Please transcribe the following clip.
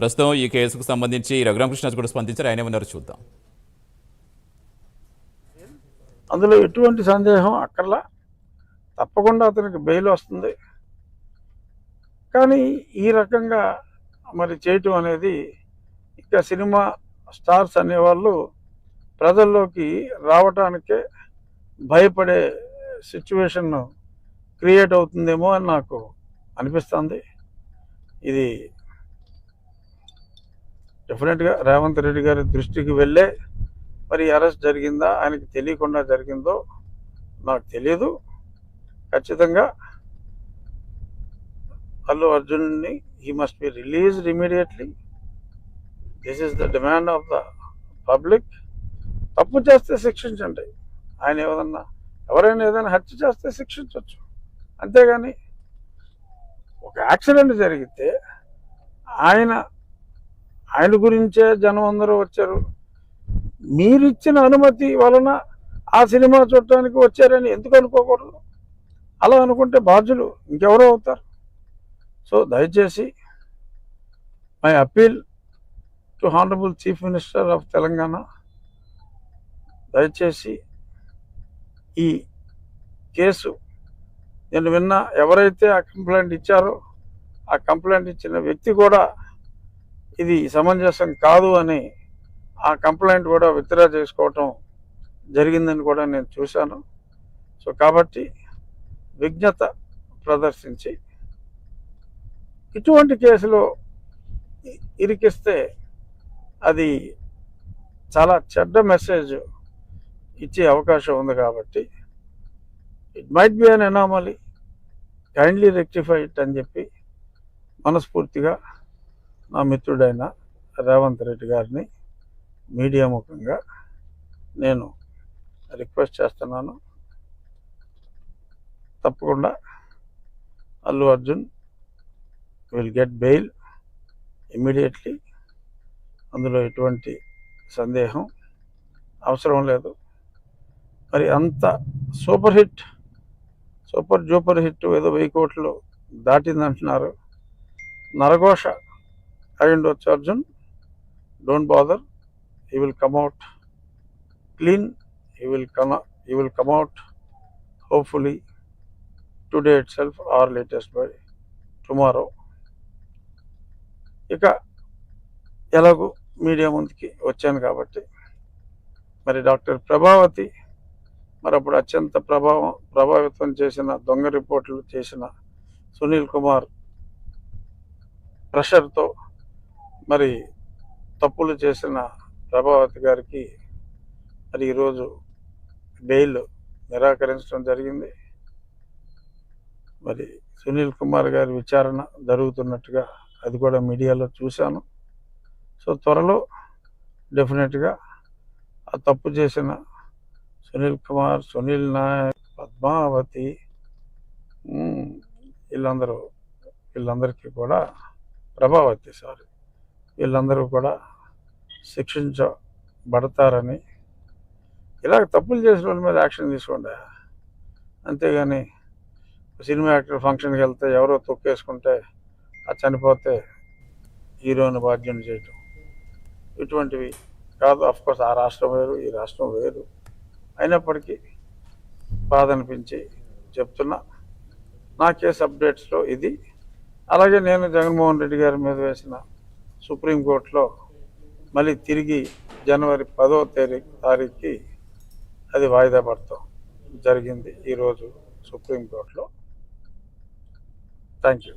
ప్రస్తుతం ఈ కేసుకు సంబంధించి రఘురామకృష్ణ కూడా స్పందించారు. ఆయన ఏమన్నారు చూద్దాం. అందులో ఎటువంటి సందేహం అక్కర్లా? తప్పకుండా అతనికి బెయిల్ వస్తుంది. కానీ ఈ రకంగా మరి చేయటం అనేది ఇంకా సినిమా స్టార్స్ అనేవాళ్ళు ప్రజల్లోకి రావటానికే భయపడే సిచ్యువేషన్ క్రియేట్ అవుతుందేమో అని నాకు అనిపిస్తుంది. ఇది డెఫినెట్గా రేవంత్ రెడ్డి గారి దృష్టికి వెళ్ళే మరి అరెస్ట్ జరిగిందా ఆయనకి తెలియకుండా జరిగిందో నాకు తెలియదు ఖచ్చితంగా అల్లు అర్జున్ని he must be released immediately this is the demand of the public తప్పు చేస్తే శిక్షించండి. ఆయన ఏదన్నా ఎవరైనా ఏదైనా హత్య చేస్తే శిక్షించవచ్చు అంతేగాని ఒక యాక్సిడెంట్ జరిగితే ఆయన ఆయన గురించే జనం అందరూ వచ్చారు. మీరిచ్చిన అనుమతి వలన ఆ సినిమా చూడటానికి వచ్చారని ఎందుకు అనుకోకూడదు? అలా అనుకుంటే బాధ్యులు ఇంకెవరో అవుతారు. సో దయచేసి my appeal to honourable chief minister of Telangana. దయచేసి ఈ కేసు నేను విన్న ఎవరైతే ఆ కంప్లైంట్ ఇచ్చారో ఆ కంప్లైంట్ ఇచ్చిన వ్యక్తి కూడా ఇది సమంజసం కాదు అని ఆ కంప్లైంట్ కూడా విత్డ్రా చేసుకోవటం జరిగిందని కూడా నేను చూశాను. సో కాబట్టి విజ్ఞత ప్రదర్శించి ఇటువంటి కేసులో ఇరికిస్తే అది చాలా చెడ్డ మెసేజ్ ఇచ్చే అవకాశం ఉంది కాబట్టి it might be an anomaly kindly rectify it అని చెప్పి మనస్ఫూర్తిగా నా మిత్రుడైన రేవంత్ రెడ్డి గారిని మీడియా ముఖంగా నేను రిక్వెస్ట్ చేస్తున్నాను. తప్పకుండా Allu Arjun will get bail immediately అందులో ఎటువంటి సందేహం అవసరం లేదు. మరి అంత super hit super duper hit ఏదో వెయ్యి కోట్లు దాటిందంటున్నారు. నరఘోష అయి ఉండొచ్చు Arjun don't bother you will come out clean you will come you will come out hopefully today itself or latest by tomorrow ఇక ఎలాగో మీడియా ముందుకి వచ్చాను కాబట్టి మరి డాక్టర్ ప్రభావతి మరి అప్పుడు అత్యంత ప్రభావం ప్రభావితం చేసిన దొంగ రిపోర్ట్లు చేసిన సునీల్ కుమార్ ప్రెషర్తో మరి తప్పులు చేసిన ప్రభావతి గారికి మరి ఈరోజు బెయిల్ నిరాకరించడం జరిగింది. మరి సునీల్ కుమార్ గారి విచారణ జరుగుతున్నట్టుగా అది కూడా మీడియాలో చూశాను. సో త్వరలో డెఫినెట్గా ఆ తప్పు చేసిన సునీల్ కుమార్ సునీల్ నాయక్ పద్మావతి వీళ్ళందరూ వీళ్ళందరికీ కూడా ప్రభావతి సారీ. వీళ్ళందరూ కూడా శిక్షించబడతారని. ఇలాగ తప్పులు చేసిన వాళ్ళ మీద యాక్షన్ తీసుకోండి. అంతేగాని సినిమా యాక్టర్ ఫంక్షన్కి వెళ్తే ఎవరో తొక్కేసుకుంటే ఆ చనిపోతే హీరోని బాధ్యం చేయటం. ఇటువంటివి కాదు. అఫ్కోర్స్ ఆ రాష్ట్రం వేరు ఈ రాష్ట్రం వేరు. అయినప్పటికీ బాధ అనిపించి చెప్తున్నా. నా కేసు అప్డేట్స్లో ఇది. అలాగే నేను జగన్మోహన్ రెడ్డి గారి మీద వేసిన సుప్రీంకోర్టులో మళ్ళీ తిరిగి జనవరి పదో తారీఖు తారీఖుకి అది వాయిదా పడతాం. జరిగింది ఈరోజు సుప్రీంకోర్టులో. Thank you.